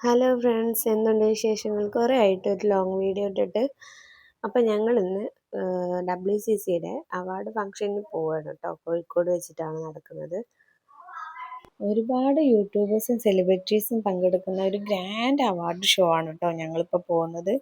Hello friends എന്തുണ്ട് വിശേഷങ്ങൾ? കുറേ ആയിട്ട് ഒരു ലോങ് വീഡിയോ ഇട്ടിട്ട്. അപ്പം ഞങ്ങളിന്ന് ഡബ്ല്യു സി സിയുടെ അവാർഡ് ഫംഗ്ഷനിൽ പോവുകയാണ് കേട്ടോ കോഴിക്കോട് വെച്ചിട്ടാണ് നടക്കുന്നത്. ഒരുപാട് യൂട്യൂബേഴ്സും സെലിബ്രിറ്റീസും പങ്കെടുക്കുന്ന ഒരു ഗ്രാൻഡ് അവാർഡ് ഷോ ആണ് കേട്ടോ ഞങ്ങളിപ്പോൾ പോകുന്നത്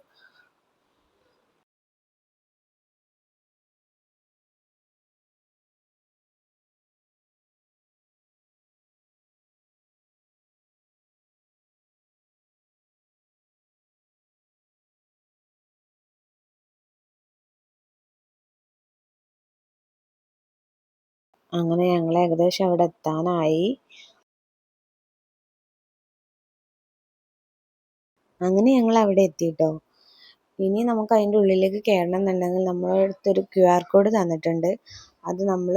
അങ്ങനെ ഞങ്ങൾ ഏകദേശം അവിടെ എത്താനായി. അങ്ങനെ ഞങ്ങൾ അവിടെ എത്തിയിട്ടോ ഇനി നമുക്ക് അതിന്റെ ഉള്ളിലേക്ക് കയറണം എന്നുണ്ടെങ്കിൽ നമ്മളെ അടുത്തൊരു ക്യു ആർ കോഡ് തന്നിട്ടുണ്ട്. അത് നമ്മൾ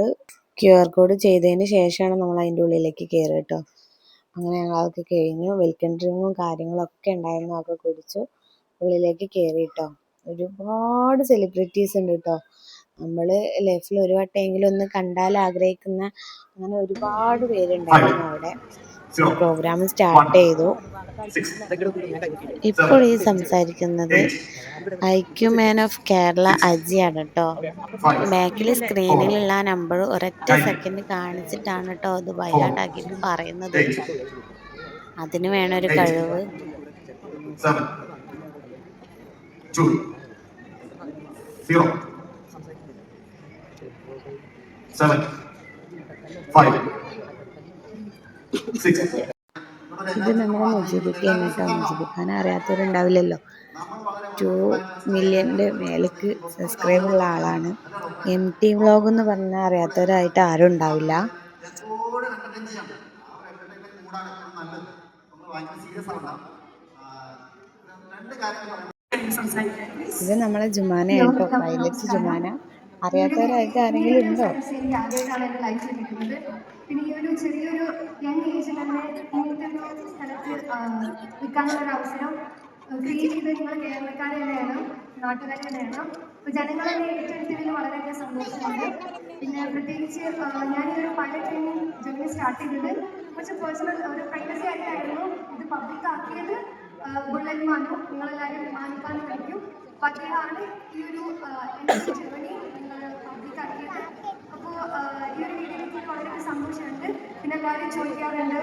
ക്യു ആർ കോഡ് ചെയ്തതിന് ശേഷമാണ് നമ്മൾ അതിന്റെ ഉള്ളിലേക്ക് കയറുക കേട്ടോ. അങ്ങനെ ഞങ്ങൾ അതൊക്കെ കഴിഞ്ഞു. വെൽക്കം ഡ്രിങ്കും കാര്യങ്ങളൊക്കെ ഉണ്ടായിരുന്നു. അതൊക്കെ കുടിച്ചു. ഉള്ളിലേക്ക് കയറി കേട്ടോ. ഒരുപാട് സെലിബ്രിറ്റീസ് ഉണ്ട് കേട്ടോ. നമ്മൾ ലൈഫിൽ ഒരു വട്ടമെങ്കിലും ഒന്ന് കണ്ടാൽ ആഗ്രഹിക്കുന്ന അങ്ങനെ ഒരുപാട് പേരുണ്ടായിരുന്നു അവിടെ. പ്രോഗ്രാം സ്റ്റാർട്ട് ചെയ്തു. ഇപ്പോൾ ഈ സംസാരിക്കുന്നത് ഐക്യു മാൻ ഓഫ് കേരള അജിയാണ് കേട്ടോ. ബാക്കിൽ സ്ക്രീനിലുള്ള നമ്പർ ഒരൊറ്റ സെക്കൻഡ് കാണിച്ചിട്ടാണ് കേട്ടോ അത് ബൈഹാർട്ടാക്കിയിട്ട് പറയുന്നത്. അതിന് വേണ ഒരു കഴിവ്. zero, seven, five, six. ഇത് നമ്മുടെ മുജീബിക്ക് കേട്ടോ മുജീബ്. ഖാൻ അറിയാത്തവരുണ്ടാവില്ലല്ലോ. ടു മില്യന്റെ മേലേക്ക് സബ്സ്ക്രൈബ് ഉള്ള ആളാണ്. എം ടി വ്ളോഗ് എന്ന് പറഞ്ഞാൽ അറിയാത്തവരായിട്ട് ആരും ഉണ്ടാവില്ല. ഇത് നമ്മളെ ജുമാനയാണ് കേട്ടോ പൈലറ്റ് ജുമാന. അറിയാത്തവരായിട്ട് ആരെങ്കിലും ഉണ്ടോ? എനിക്ക് ആദ്യമായിട്ടാണ് എന്റെ ലൈഫിൽ കിട്ടുന്നത്. ഒരു ചെറിയൊരു യങ് ഏജിൽ തന്നെ ഇങ്ങനത്തെ ഒരു സ്ഥലത്ത് നിൽക്കാനുള്ള ഒരു അവസരം ക്രിയേറ്റ് ചെയ്ത് നിങ്ങൾ കേരളക്കാരെ തന്നെയാണ് നാട്ടുകാരെ തന്നെയാണ് അപ്പോൾ ജനങ്ങളെ ഏറ്റെടുത്തതിൽ വളരെയധികം സന്തോഷമുണ്ട്. പിന്നെ പ്രത്യേകിച്ച് ആ, ഞാനൊരു പൈലറ്റ് ട്രെയിനിങ് ജേർണി സ്റ്റാർട്ട് ചെയ്തത്. കുറച്ച് പേഴ്സണൽ ഒരു പ്രൈവസി ആയിട്ടായിരുന്നു ഇത് പബ്ലിക് ആക്കിയത് മാനു നിങ്ങളെല്ലാവരും മാനിക്കാന്ന് കഴിക്കും അപ്പോൾ അദ്ദേഹമാണ് ഈ ഒരു എന്റെ ജേർണി നിങ്ങൾ പബ്ലിക് ആക്കിയത് അപ്പോൾ ഈ ഒരു വീഡിയോയിലേക്ക് വളരെ സന്തോഷമുണ്ട് പിന്നെ എല്ലാവരും ചോദിക്കാറുണ്ട്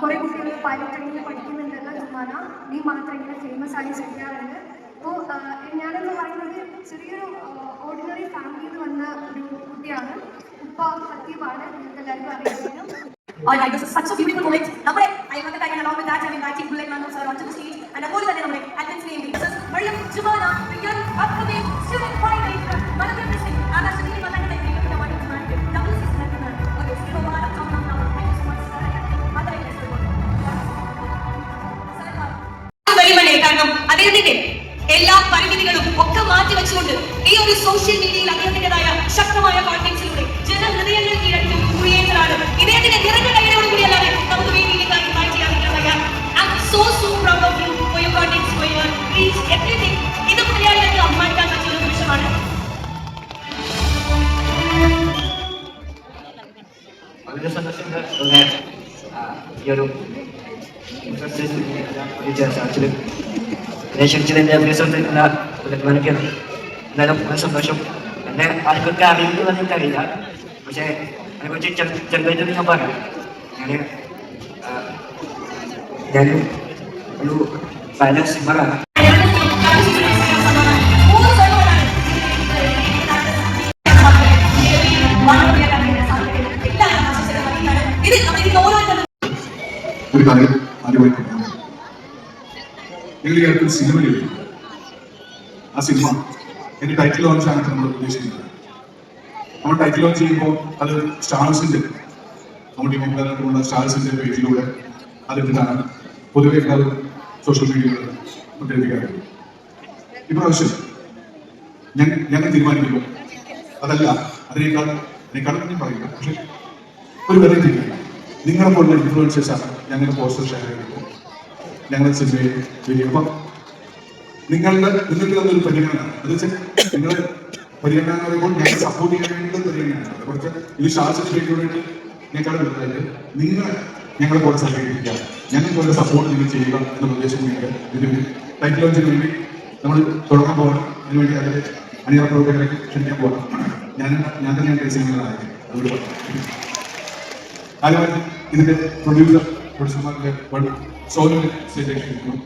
കുറേ കുട്ടികൾ പൈലറ്റിങ്ങിൽ പഠിക്കുന്നുണ്ടല്ലോ ജുമാന നീ മാത്രം ഇങ്ങനെ ഫേമസ് ആയി ചോദിക്കാറുണ്ട് അപ്പോൾ ഞാനെന്ന് പറയുന്നത് ചെറിയൊരു ഓർഡിനറി ഫാമിലിയിൽ നിന്ന് വന്ന ഒരു കുട്ടിയാണ് ഉപ്പ സത്യമാണ് നിങ്ങൾക്ക് എല്ലാവർക്കും അറിയാം Alright, this is such a beautiful moment. നമ്മുടെ അയൽവക്കത്ത് അങ്ങനെ along with that, I'm inviting Bullet Manu sir onto the stage. And അതുപോലെ തന്നെ നമ്മുടെ admins name this is Mariam Jumana, the young upcoming വളരെ സന്തോഷമുണ്ട് അങ്ങനെ ആ, ഈ ഒരു ചർച്ചിൽ എന്നെ ക്ഷണിച്ചതിന്റെ പ്രിയ സുഹൃത്തുക്കള പുലർമാനൊക്കെ എന്തായാലും വളരെ സന്തോഷം എന്നെ ആർക്കൊക്കെ അറിയുന്നത് എനിക്കറിയില്ല പക്ഷേ അതിനെക്കുറിച്ച് ചെറു ചെറുതായിട്ട് ഞാൻ പറയാം ഞാൻ ഞാൻ ഒരു ബാലൻസ് സിമ്മറാണ് ഒരു കാര്യം ആദ്യമായി പറയാം നിങ്ങൾ ഈ സിനിമ ആ സിനിമ എന്റെ ടൈറ്റിൽ ലോഞ്ച് ആണ് നമ്മൾ ഉദ്ദേശിക്കുന്നത്. നമ്മൾ ടൈറ്റിൽ ലോഞ്ച് ചെയ്യുമ്പോൾ അത് സ്റ്റാർസിന്റെ നമ്മുടെ മുമ്പിലുള്ള സ്റ്റാർസിന്റെ പേജിലൂടെ അതിട്ടാണ് പൊതുവെ എല്ലാവരും സോഷ്യൽ മീഡിയകളിൽ പ്രചരിപ്പിക്കാറുള്ളത്. ഇപ്രാവശ്യം ഞങ്ങൾ ഞങ്ങൾ തീരുമാനിക്കുമ്പോൾ അതല്ല അതിനേക്കാൾ അതിനേക്കാളും ഞാൻ പറയില്ല പക്ഷെ ഒരു വെറൈറ്റി നിങ്ങളെ പോലുള്ള ഇൻഫ്ലുവൻസേഴ്സ് ആണ് ഞങ്ങളുടെ പോസ്റ്റർ ഷെയർ ചെയ്യുന്നത്. ഞങ്ങളുടെ സിനിമയിൽ വലിയ അപ്പം നിങ്ങളുടെ നിങ്ങൾക്ക് തന്നൊരു പരിഗണന. എന്ന് വെച്ചാൽ നിങ്ങൾ പരിഗണന എന്ന് പറയുമ്പോൾ ഞങ്ങൾ സപ്പോർട്ട് ചെയ്യാൻ വേണ്ടി പരിഗണനയാണ്. കുറച്ച് ഇത് ശാസ്ത്രത്തിലേക്ക് വേണ്ടി ഞങ്ങളുടെ വലുതായിട്ട് നിങ്ങൾ ഞങ്ങളെ പോലെ സഹകരിക്കുക. ഞങ്ങൾക്ക് ഒരു സപ്പോർട്ട് നിങ്ങൾ ചെയ്യുക എന്ന ഉദ്ദേശം വേണ്ടി ഇതിന് ടൈറ്റ് ലോഞ്ചിന് വേണ്ടി നമ്മൾ തുടങ്ങാൻ പോകണം അതിനുവേണ്ടി അതിൽ അണിയറ പ്രവർത്തകരെ ക്ഷണിക്കാൻ പോകണം ഞാൻ ഞാൻ തന്നെയാണ് ഞാൻ അതുകൊണ്ട് പറയാം. ഇതിന്റെ പ്രൊഡ്യൂസർ പ്രൊഡ്യൂസർമാരുടെ സോനുവിനെ സ്റ്റേജിലേക്ക് ക്ഷണിക്കുന്നു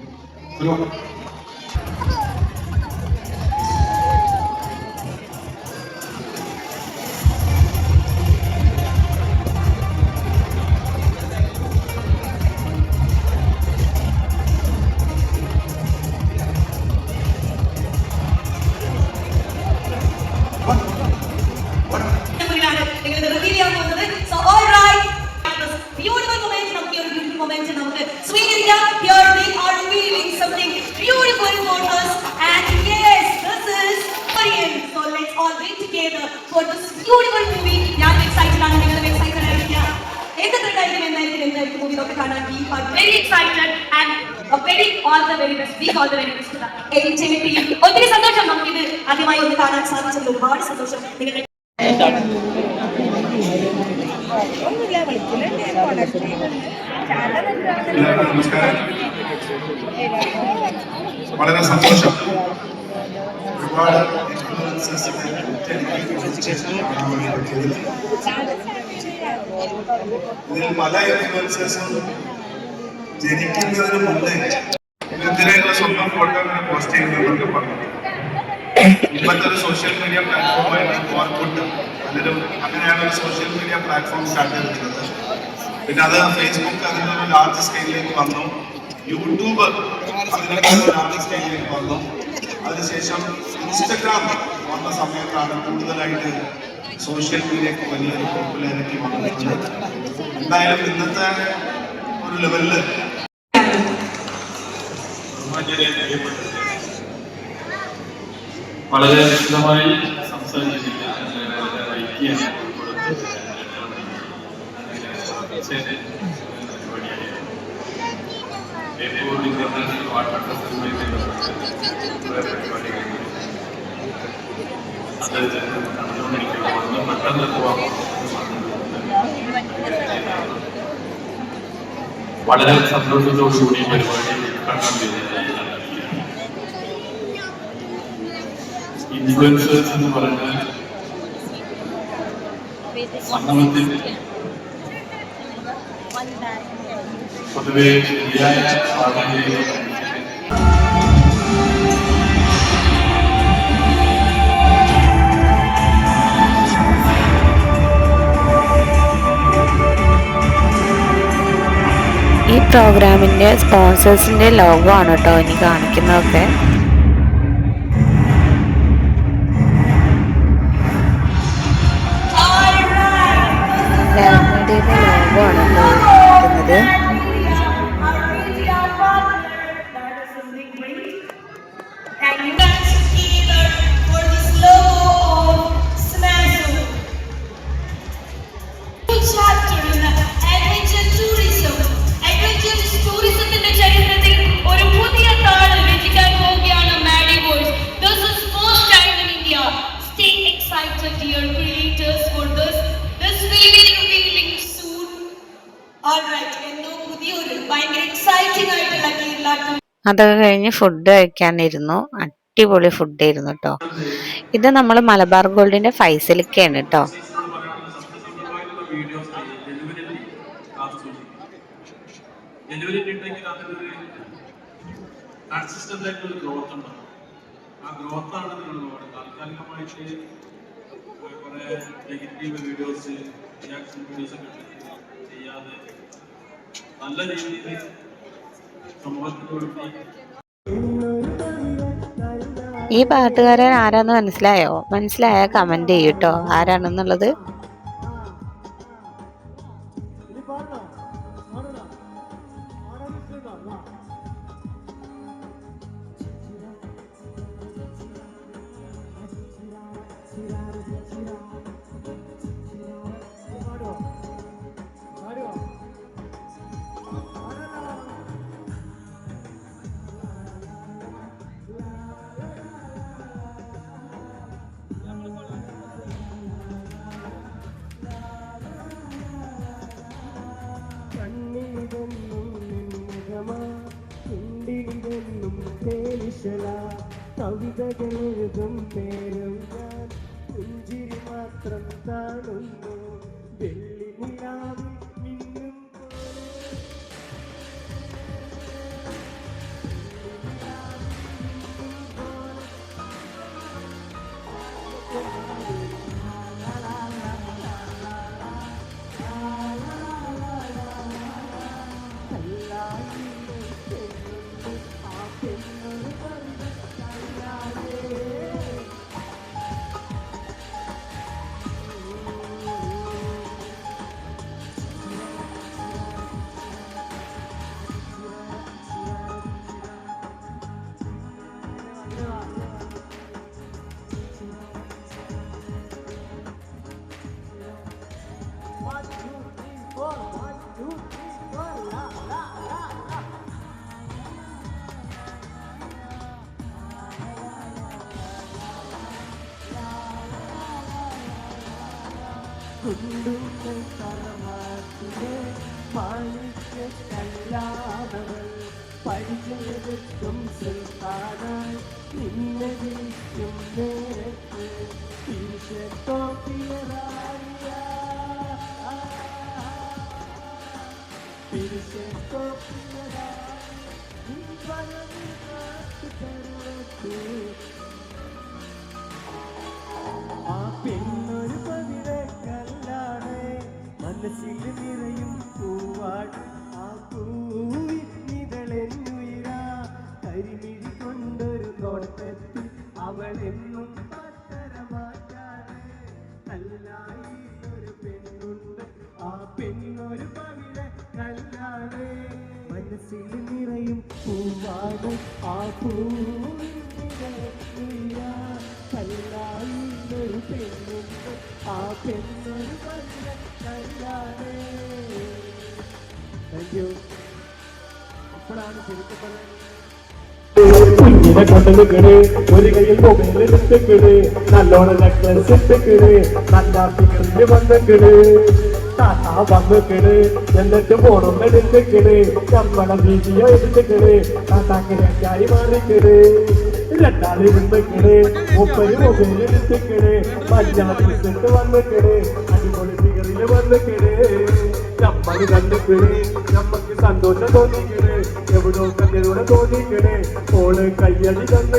be for this beautiful movie ഞാൻ എക്സൈറ്റഡ് ആണ്. നിങ്ങളും എക്സൈറ്റഡ് ആയിരിക്കുക എന്തൊക്കെയായിരിക്കും എന്തായിരിക്കും? എന്തായിരിക്കും മൂവി ഒക്കെ കാണാൻ we are very excited and very all the very best we all the very best enjoy team ഒത്തിരി സന്തോഷം നമുക്കിത് ആദ്യമായി ഒന്ന് കാണാൻ സാധിച്ചതിൽ ഒരുപാട് സന്തോഷം. നിങ്ങളുടെ എല്ലാവർക്കും നമസ്കാരം. വളരെ സന്തോഷം. ഒരുപാട്. ഇതിൽ പല ഇൻഫ്ലുവൻസേഴ്സും ജനിക്കുന്നതിന് മുമ്പേ എന്തിനേക്കുള്ള സ്വന്തം ഫോട്ടോ ഇങ്ങനെ പോസ്റ്റ് ചെയ്യുന്നവർക്ക് പറഞ്ഞു ഇപ്പോഴത്തെ ഒരു സോഷ്യൽ മീഡിയ പ്ലാറ്റ്ഫോമായിട്ട് ഓർക്കുണ്ട് പലരും അങ്ങനെയാണ് ഒരു സോഷ്യൽ മീഡിയ പ്ലാറ്റ്ഫോം സ്റ്റാർട്ട് ചെയ്തിട്ടുള്ളത് പിന്നെ അത് ഫേസ്ബുക്ക് അതിന്റെ ഒരു ലാർജ് സ്കെയിലിലേക്ക് വന്നു. യൂട്യൂബ് അതിനൊക്കെ ഒരു ലാർജ് സ്കെയിലിലേക്ക് വന്നു. അതിനുശേഷം ഇൻസ്റ്റഗ്രാം വന്ന സമയത്താണ് കൂടുതലായിട്ട് സോഷ്യൽ മീഡിയക്ക് വലിയൊരു പോപ്പുലാരിറ്റി വന്നിട്ടുണ്ട് എന്തായാലും ഇന്നത്തെ ഒരു ലെവലിൽ വളരെ വിശദമായി സംസാരിച്ചിട്ടില്ല. ഒന്ന് പെട്ടെന്ന് പോകാം വളരെ സന്തോഷത്തോടുകൂടി ഈ പരിപാടി ഉദ്ഘാടനം ചെയ്തതായി ഞാൻ അറിയിക്കുകയാണ്. ഇൻഫ്ലുവൻസേഴ്സ് എന്ന് പറഞ്ഞാൽ സമൂഹത്തിൽ പൊതുവെ ശരിയായ നയിക്കുന്നത് ഈ പ്രോഗ്രാമിന്റെ സ്പോൺസേഴ്സിന്റെ ലോഗോ ആണ് കേട്ടോ ഇനി കാണിക്കുന്നതൊക്കെ. അതൊക്കെ കഴിഞ്ഞ് ഫുഡ് കഴിക്കാനിരുന്നു. അടിപൊളി ഫുഡ് ആയിരുന്നു കേട്ടോ ഇത് നമ്മൾ മലബാർ ഗോൾഡിന്റെ ഫൈസലിക്കാണ് കേട്ടോ കൺസിസ്റ്റന്റ് ഗ്രോത്ത് ആ ഗ്രോത്താണ് നെഗറ്റീവ് വീഡിയോസ് വീഡിയോസ് ഒക്കെ ചെയ്യാതെ നല്ല രീതിയിൽ ഈ പാട്ടുകാരൻ ആരാന്ന് മനസ്സിലായോ? മനസ്സിലായ കമന്റ് ചെയ്യൂട്ടോ ആരാണെന്നുള്ളത്? ഗാനമാ ഉണ്ടിയിലെന്നും തേനിശല കവിതകൾ എഴുതും പേരും ഞാൻ പുഞ്ചിരി മാത്രം താണും കുണ്ടുകൾ തറവാട്ടിലെ മാണിക്യ കല്ലാതവൾ പരിചയത്തും സുൽത്താനായി നിന്നെ വിളിക്കും നേരത്ത് പറഞ്ഞു കാത്തു തരുവത്ത് മനസ്സിൽ നിറയും പൂവാട്. പെണ്ണുണ്ട് ആ പെണ്ണൊരു പവിഴ കല്ലാണ് താങ്ക് യു ഇപ്പോഴാണ് ശരിക്കും പറയുന്നത് കുഞ്ഞിനെ കൊണ്ടുവെക്കണേ ഒരു കയ്യിൽ മൊബൈൽ എടുത്തേക്കണ് നല്ലോണം നെക്ലസ് എടുത്തേക്കണേ നല്ല ഫിഗറിന് വന്നേക്കണേ താത്താ വന്നേക്കണേ എന്നിട്ട് ഫോണും എടുത്തേക്കണേ നമ്മളെ വീഡിയോ എടുത്തേക്കണേ താത്താക്കിനായി മാറിക്കണ്. രണ്ടാൾ ഇരുന്നേക്കണ് മുപ്പത് മൊബൈൽ എടുത്തേക്കണ് മഞ്ഞ ഡ്രസ്സിട്ട് വന്നേക്കണ്. അടിപൊളി ഫിഗറിൽ വന്നിക്കണേ. നമ്മൾ കണ്ടിക്കണേ. നമ്മക്ക് സന്തോഷം തോന്നിക്കണേ. എവിടോ കണ്ണിലൂടെ തോന്നിക്കണേ. ഓൾ കയ്യടി തന്നിക്കണ്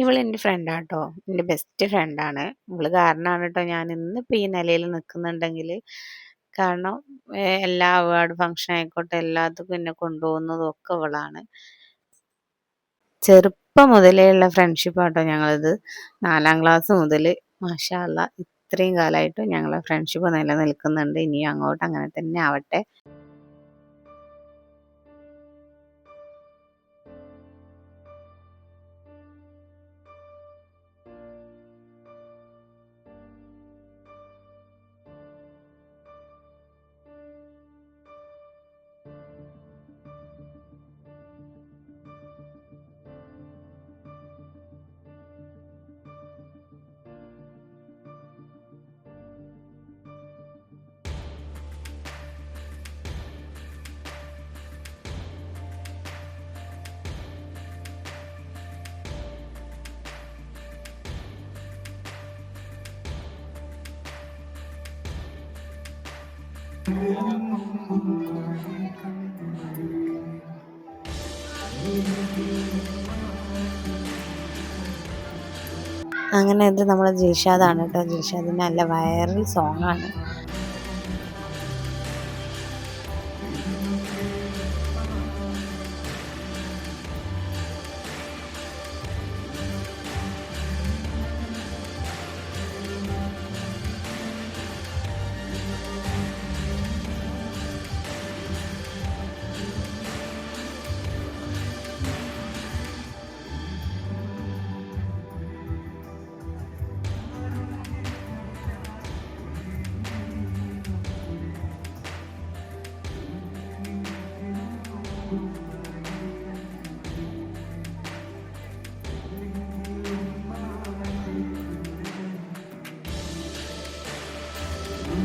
ഇവൾ എന്റെ ഫ്രണ്ടാട്ടോ എന്റെ ബെസ്റ്റ് ഫ്രണ്ടാണ് ഇവൾ കാരണമാണ് കേട്ടോ ഞാൻ ഇന്നിപ്പോൾ ഈ നിലയിൽ നിൽക്കുന്നുണ്ടെങ്കിൽ കാരണം എല്ലാ അവാർഡ് ഫങ്ഷൻ ആയിക്കോട്ടെ എല്ലാത്തും എന്നെ കൊണ്ടുപോകുന്നതും ഒക്കെ ഇവളാണ്. ചെറുപ്പം മുതലേ ഉള്ള ഫ്രണ്ട്ഷിപ്പാട്ടോ ഞങ്ങളിത്. നാലാം ക്ലാസ് മുതൽ മാഷാല്ല ഇത്രയും കാലമായിട്ട് ഞങ്ങളെ ഫ്രണ്ട്ഷിപ്പ് നിലനിൽക്കുന്നുണ്ട്. ഇനി അങ്ങോട്ട് അങ്ങനെ തന്നെ ആവട്ടെ. അങ്ങനെ ഇത് നമ്മളെ ജിൽഷാദാണ് കേട്ടോ. ജിൽഷാദിന്റെ നല്ല വൈറൽ സോങ്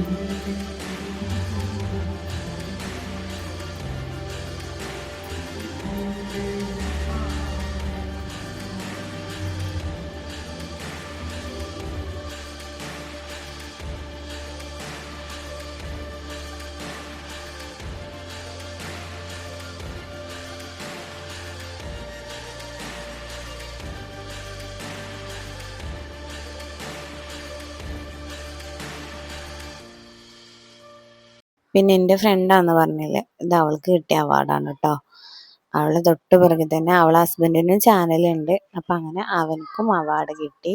Música പിന്നെ എന്റെ ഫ്രണ്ടാന്ന് പറഞ്ഞില്ലേ? ഇത് അവൾക്ക് കിട്ടിയ അവാർഡാണ് കേട്ടോ അവളെ തൊട്ട് പിറകെ തന്നെ അവളെ ഹസ്ബൻഡിനും ചാനലുണ്ട് അപ്പം അങ്ങനെ അവനക്കും അവാർഡ് കിട്ടി.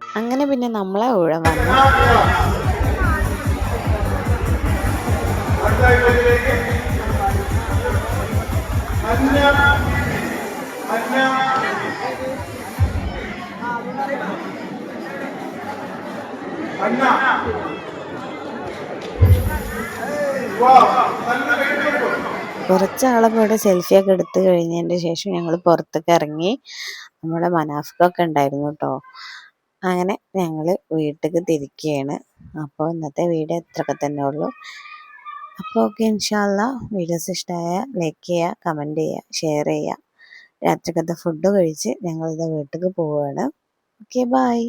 അങ്ങനെ പിന്നെ നമ്മളെ ഊഴം വന്നു. കുറച്ചാളെ കൂടെ സെൽഫിയൊക്കെ എടുത്തു കഴിഞ്ഞതിന്റെ ശേഷം ഞങ്ങൾ പുറത്തേക്ക് ഇറങ്ങി നമ്മുടെ മനാഫ്കൊക്കെ ഉണ്ടായിരുന്നു കേട്ടോ അങ്ങനെ ഞങ്ങൾ വീട്ടിലേക്ക് തിരിക്കുകയാണ്. അപ്പോൾ ഇന്നത്തെ വീഡിയോ ഇത്രയൊക്കെ തന്നെ ഉള്ളൂ. അപ്പോൾ ഓക്കെ ഇൻഷാല്ല വീഡിയോസ് ഇഷ്ടമായ ലൈക്ക് ചെയ്യുക കമന്റ് ചെയ്യുക ഷെയർ ചെയ്യുക രാത്രിക്കത്തെ ഫുഡ് കഴിച്ച് ഞങ്ങളിത് വീട്ടിലേക്ക് പോവുകയാണ് ഓക്കെ ബായ്